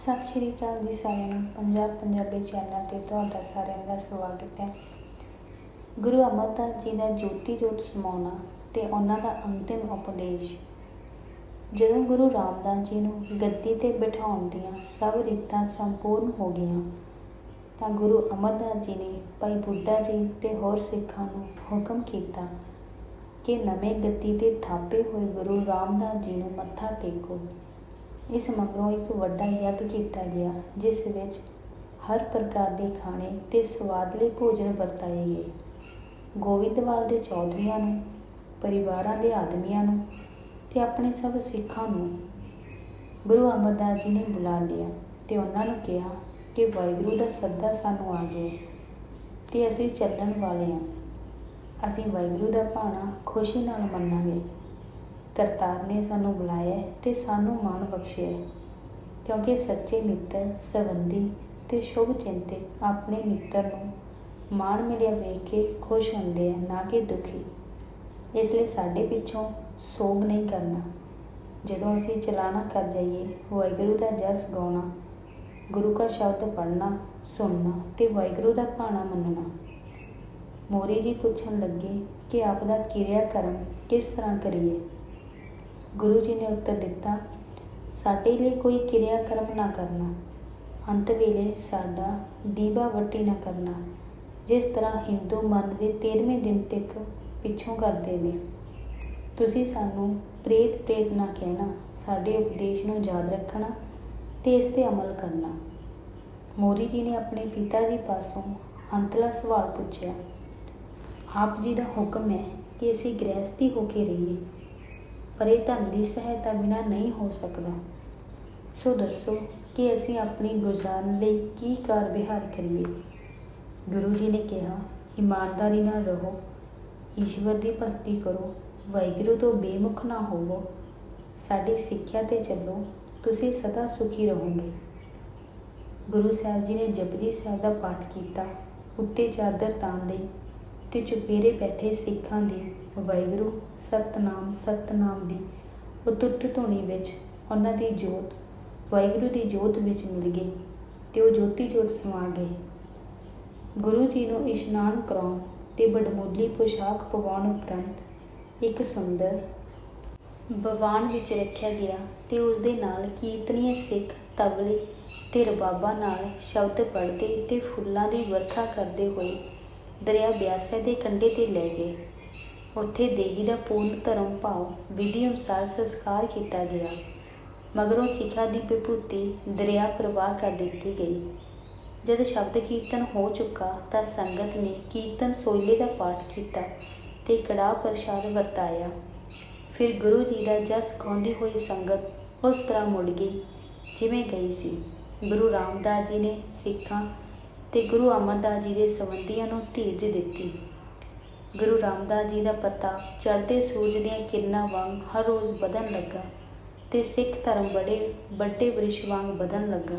ਸਤਿ ਸ਼੍ਰੀ ਅਕਾਲ ਜੀ ਸਾਰਿਆਂ ਨੂੰ। ਪੰਜਾਬ ਪੰਜਾਬੀ ਚੈਨਲ ਤੇ ਤੁਹਾਡਾ ਸਾਰਿਆਂ ਦਾ ਸਵਾਗਤ ਹੈ। ਗੁਰੂ ਅਮਰਦਾਸ ਜੀ ਦਾ ਜੋਤੀ ਜੋਤ ਸਮਾਉਣਾ ਤੇ ਉਹਨਾਂ ਦਾ ਅੰਤਿਮ ਉਪਦੇਸ਼। ਜਦੋਂ ਗੁਰੂ ਰਾਮਦਾਸ ਜੀ ਨੂੰ ਗੱਦੀ ਤੇ ਬਿਠਾਉਣ ਦੀਆਂ ਸਭ ਰੀਤਾਂ ਸੰਪੂਰਨ ਹੋ ਗਈਆਂ, ਤਾਂ ਗੁਰੂ ਅਮਰਦਾਸ ਜੀ ਨੇ ਭਾਈ ਬੁੱਢਾ ਜੀ ਤੇ ਹੋਰ ਸਿੱਖਾਂ ਨੂੰ ਹੁਕਮ ਕੀਤਾ ਕਿ ਨਵੇਂ ਗੱਦੀ ਤੇ ਥਾਪੇ ਹੋਏ ਗੁਰੂ ਰਾਮਦਾਸ ਜੀ ਨੂੰ ਮੱਥਾ ਟੇਕੋ। ਇਸ ਮਗਰੋਂ ਇੱਕ ਵੱਡਾ ਯੱਗ ਕੀਤਾ ਗਿਆ, ਜਿਸ ਵਿੱਚ ਹਰ ਪ੍ਰਕਾਰ ਦੇ ਖਾਣੇ ਤੇ ਸਵਾਦਲੇ ਭੋਜਨ ਵਰਤਾਏ ਗਏ। ਗੋਬਿੰਦਵਾਲ ਦੇ ਚੌਧਰੀਆਂ ਨੂੰ, ਪਰਿਵਾਰਾਂ ਦੇ ਆਦਮੀਆਂ ਨੂੰ ਤੇ ਆਪਣੇ ਸਭ ਸਿੱਖਾਂ ਨੂੰ ਗੁਰੂ ਅਮਰਦਾਸ ਜੀ ਨੇ ਬੁਲਾ ਲਿਆ ਤੇ ਉਹਨਾਂ ਨੂੰ ਕਿਹਾ ਕਿ ਵਾਹਿਗੁਰੂ ਦਾ ਸੱਦਾ ਸਾਨੂੰ ਆ ਗਿਆ ਤੇ ਅਸੀਂ ਚੱਲਣ ਵਾਲੇ ਹਾਂ। ਅਸੀਂ ਵਾਹਿਗੁਰੂ ਦਾ ਭਾਣਾ ਖੁਸ਼ੀ ਨਾਲ ਮੰਨਾਂਗੇ। ਕਰਤਾਰ ਨੇ ਸਾਨੂੰ ਬੁਲਾਇਆ ਅਤੇ ਸਾਨੂੰ ਮਾਣ ਬਖਸ਼ਿਆ ਕਿਉਂਕਿ ਸੱਚੇ ਮਿੱਤਰ, ਸੰਬੰਧੀ ਅਤੇ ਸ਼ੁਭ ਚਿੰਤਕ ਆਪਣੇ ਮਿੱਤਰ ਨੂੰ ਮਾਣ ਮਿਲਿਆ ਵੇਖ ਕੇ ਖੁਸ਼ ਹੁੰਦੇ ਆ, ਨਾ ਕਿ ਦੁਖੀ। ਇਸ ਲਈ ਸਾਡੇ ਪਿੱਛੋਂ ਸੋਗ ਨਹੀਂ ਕਰਨਾ। ਜਦੋਂ ਅਸੀਂ ਚਲਾਣਾ ਕਰ ਜਾਈਏ, ਵਾਹਿਗੁਰੂ ਦਾ ਜਸ ਗਾਉਣਾ, ਗੁਰੂ ਕਾ ਸ਼ਬਦ ਪੜ੍ਹਨਾ, ਸੁਣਨਾ ਤੇ ਵਾਹਿਗੁਰੂ ਦਾ ਭਾਣਾ ਮੰਨਣਾ। ਮੋਰੀ ਜੀ ਪੁੱਛਣ ਲੱਗੇ ਕਿ ਆਪ ਦਾ ਕਿਰਿਆ ਕਰਮ ਕਿਸ ਤਰ੍ਹਾਂ ਕਰੀਏ? ਗੁਰੂ ਜੀ ਨੇ ਉੱਤਰ ਦਿੱਤਾ, ਸਾਡੇ ਲਈ ਕੋਈ ਕਿਰਿਆ ਕਰਮ ਨਾ ਕਰਨਾ। ਅੰਤ ਵੇਲੇ ਸਾਡਾ ਦੀਵਾ ਵੱਟੀ ਨਾ ਕਰਨਾ, ਜਿਸ ਤਰ੍ਹਾਂ ਹਿੰਦੂ ਮਨ ਦੇ 13ਵੇਂ ਦਿਨ ਤੱਕ ਪਿੱਛੋਂ ਕਰਦੇ ਨੇ। ਤੁਸੀਂ ਸਾਨੂੰ ਪ੍ਰੇਤ ਪ੍ਰੇਤ ਨਾ ਕਹਿਣਾ, ਸਾਡੇ ਉਪਦੇਸ਼ ਨੂੰ ਯਾਦ ਰੱਖਣਾ ਤੇ ਇਸ ਤੇ ਅਮਲ ਕਰਨਾ। ਮੋਰੀ ਜੀ ਨੇ ਆਪਣੇ ਪਿਤਾ ਜੀ ਪਾਸੋਂ ਅੰਤਲਾ ਸਵਾਲ ਪੁੱਛਿਆ, ਆਪ ਜੀ ਦਾ ਹੁਕਮ ਹੈ ਕਿ ਅਸੀਂ ਗ੍ਰਹਿਸਤੀ ਹੋ ਕੇ ਰਹੀਏ? ਪਰ ਇਹ ਧਨ ਦੀ ਸਹਾਇਤਾ ਬਿਨਾਂ ਨਹੀਂ ਹੋ ਸਕਦਾ। ਸੋ ਦੱਸੋ ਕਿ ਅਸੀਂ ਆਪਣੀ ਗੁਜ਼ਾਰਨ ਲਈ ਕੀ ਕਾਰ ਵਿਹਾਰ ਕਰੀਏ? ਗੁਰੂ ਜੀ ਨੇ ਕਿਹਾ, ਇਮਾਨਦਾਰੀ ਨਾਲ ਰਹੋ, ਈਸ਼ਵਰ ਦੀ ਭਗਤੀ ਕਰੋ, ਵਾਹਿਗੁਰੂ ਤੋਂ ਬੇਮੁਖ ਨਾ ਹੋਵੋ। ਸਾਡੀ ਸਿੱਖਿਆ ਤੇ ਚੱਲੋ, ਤੁਸੀਂ ਸਦਾ ਸੁਖੀ ਰਹੋਗੇ। ਗੁਰੂ ਸਾਹਿਬ ਜੀ ਨੇ ਜਪਜੀ ਸਾਹਿਬ ਦਾ ਪਾਠ ਕੀਤਾ, ਉੱਤੇ ਚਾਦਰ ਤਾਣ ਲਈ। ਤੇ ਚੁਪੇਰੇ ਬੈਠੇ ਸਿੱਖਾਂ ਦੀ ਵਾਹਿਗੁਰੂ ਸਤਨਾਮ ਸਤਨਾਮ ਦੀ ਉਤੁੱਟ ਧੁਨੀ ਵਿੱਚ ਉਹਨਾਂ ਦੀ ਜੋਤ, ਵਾਹਿਗੁਰੂ ਦੀ ਜੋਤ ਵਿੱਚ ਮਿਲ ਗਈ ਤੇ ਉਹ ਜੋਤੀ ਜੋਤ ਸਮਾ ਗਏ। ਗੁਰੂ ਜੀ ਨੂੰ ਇਸ਼ਨਾਨ ਕਰਾਉਣ ਤੇ ਬੜਮੁੱਲੀ ਪੋਸ਼ਾਕ ਪਵਾਉਣ ਉਪਰੰਤ ਇੱਕ ਸੁੰਦਰ ਬਵਾਨ ਵਿੱਚ ਰੱਖਿਆ ਗਿਆ ਤੇ ਉਸ ਦੇ ਨਾਲ ਕੀਰਤਨੀਏ ਸਿੱਖ, ਤਬਲੇ ਤੇ ਰਬਾਬਾ ਨਾਲ ਸ਼ਬਦ ਪੜ੍ਹਦੇ ਤੇ ਫੁੱਲਾਂ ਦੀ ਵਰਖਾ ਕਰਦੇ ਹੋਏ ਦਰਿਆ ਬਿਆਸਾ ਦੇ ਕੰਢੇ ਤੇ ਲੈ ਗਏ। ਉੱਥੇ ਦੇਹੀ ਦਾ ਪੂਰਨ ਧਰਮ, ਭਾਵ, ਵਿਧੀ ਅਨੁਸਾਰ ਸੰਸਕਾਰ ਕੀਤਾ ਗਿਆ। ਮਗਰੋਂ ਚਿਖਾ ਦੀ ਵਿਭੂਤੀ ਦਰਿਆ ਪ੍ਰਵਾਹ ਕਰ ਦਿੱਤੀ ਗਈ। ਜਦ ਸ਼ਬਦ ਕੀਰਤਨ ਹੋ ਚੁੱਕਾ ਤਾਂ ਸੰਗਤ ਨੇ ਕੀਰਤਨ ਸੋਇਲੇ ਦਾ ਪਾਠ ਕੀਤਾ ਤੇ ਕੜਾਹ ਪ੍ਰਸ਼ਾਦ ਵਰਤਾਇਆ। ਫਿਰ ਗੁਰੂ ਜੀ ਦਾ ਜਸ ਗਾਉਂਦੀ ਹੋਈ ਸੰਗਤ ਉਸ ਤਰ੍ਹਾਂ ਮੁੜ ਗਈ, ਜਿਵੇਂ ਗਈ ਸੀ। ਗੁਰੂ ਰਾਮਦਾਸ ਜੀ ਨੇ ਸਿੱਖਾਂ ਤੇ ਗੁਰੂ ਅਮਰਦਾਸ ਜੀ ਦੇ ਸੰਬੰਧੀਆਂ ਨੂੰ ਧੀਰਜ ਦਿੱਤੀ। ਗੁਰੂ ਰਾਮਦਾਸ ਜੀ ਦਾ ਪ੍ਰਤਾਪ ਚੜ੍ਹਦੇ ਸੂਰਜ ਦੀਆਂ ਕਿਰਨਾਂ ਵਾਂਗ ਹਰ ਰੋਜ਼ ਵਧਣ ਲੱਗਾ ਤੇ ਸਿੱਖ ਧਰਮ ਬੜੇ ਵੱਡੇ ਬ੍ਰਿਸ਼ ਵਾਂਗ ਵਧਣ ਲੱਗਾ।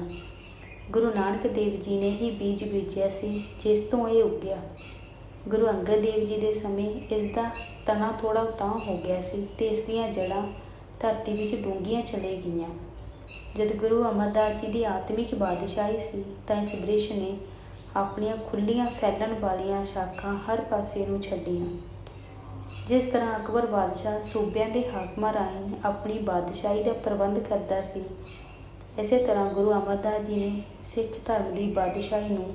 ਗੁਰੂ ਨਾਨਕ ਦੇਵ ਜੀ ਨੇ ਹੀ ਬੀਜ ਬੀਜਿਆ ਸੀ, ਜਿਸ ਤੋਂ ਇਹ ਉੱਗਿਆ। ਗੁਰੂ ਅੰਗਦ ਦੇਵ ਜੀ ਦੇ ਸਮੇਂ ਇਸ ਦਾ ਤਣਾ ਥੋੜਾ ਤਾਂ ਹੋ ਗਿਆ ਸੀ ਤੇ ਇਸ ਦੀਆਂ ਜੜ੍ਹਾਂ ਧਰਤੀ ਵਿੱਚ ਡੂੰਘੀਆਂ ਚਲੇ ਗਈਆਂ। ਜਦ ਗੁਰੂ ਅਮਰਦਾਸ ਜੀ ਦੀ ਆਤਮਿਕ ਬਾਦਸ਼ਾਹੀ ਸੀ, ਤਾਂ ਇਸ ਬ੍ਰਿਸ਼ ਨੇ ਆਪਣੀਆਂ ਖੁੱਲ੍ਹੀਆਂ ਫੈਲਣ ਵਾਲੀਆਂ ਸ਼ਾਖਾਂ ਹਰ ਪਾਸੇ ਨੂੰ ਛੱਡੀਆਂ। ਜਿਸ ਤਰ੍ਹਾਂ ਅਕਬਰ ਬਾਦਸ਼ਾਹ ਸੂਬਿਆਂ ਦੇ ਹਾਕਮਾਂ ਰਾਹੀਂ ਆਪਣੀ ਬਾਦਸ਼ਾਹੀ ਦਾ ਪ੍ਰਬੰਧ ਕਰਦਾ ਸੀ, ਇਸੇ ਤਰ੍ਹਾਂ ਗੁਰੂ ਅਮਰਦਾਸ ਜੀ ਨੇ ਸਿੱਖ ਧਰਮ ਦੀ ਬਾਦਸ਼ਾਹੀ ਨੂੰ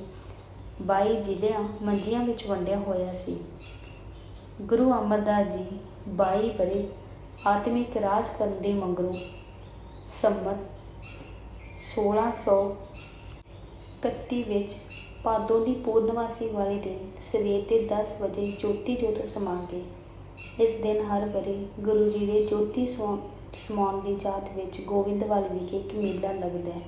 22 ਜ਼ਿਲ੍ਹਿਆਂ ਮੰਜੀਆਂ ਵਿੱਚ ਵੰਡਿਆ ਹੋਇਆ ਸੀ। ਗੁਰੂ ਅਮਰਦਾਸ ਜੀ 22 ਬਰੇ ਆਤਮਿਕ ਰਾਜ ਕਰਨ ਦੇ ਮਗਰੋਂ ਸੰਮਤ 1631 ਵਿੱਚ ਭਾਦੋਂ ਦੀ ਪੂਰਨਮਾਸੀ ਵਾਲੇ ਦਿਨ ਸਵੇਰ ਦੇ 10 ਵਜੇ ਜੋਤੀ ਜੋਤ ਸਮਾ ਗਈ ਇਸ ਦਿਨ ਹਰ ਵਰੇ ਗੁਰੂ ਜੀ ਦੇ ਜੋਤੀ ਸਮਾਉਣ ਦੀ ਜਾਤ ਵਿੱਚ ਗੋਬਿੰਦਵਾਲ ਵਿਖੇ ਇੱਕ ਮੇਲਾ ਲੱਗਦਾ ਹੈ।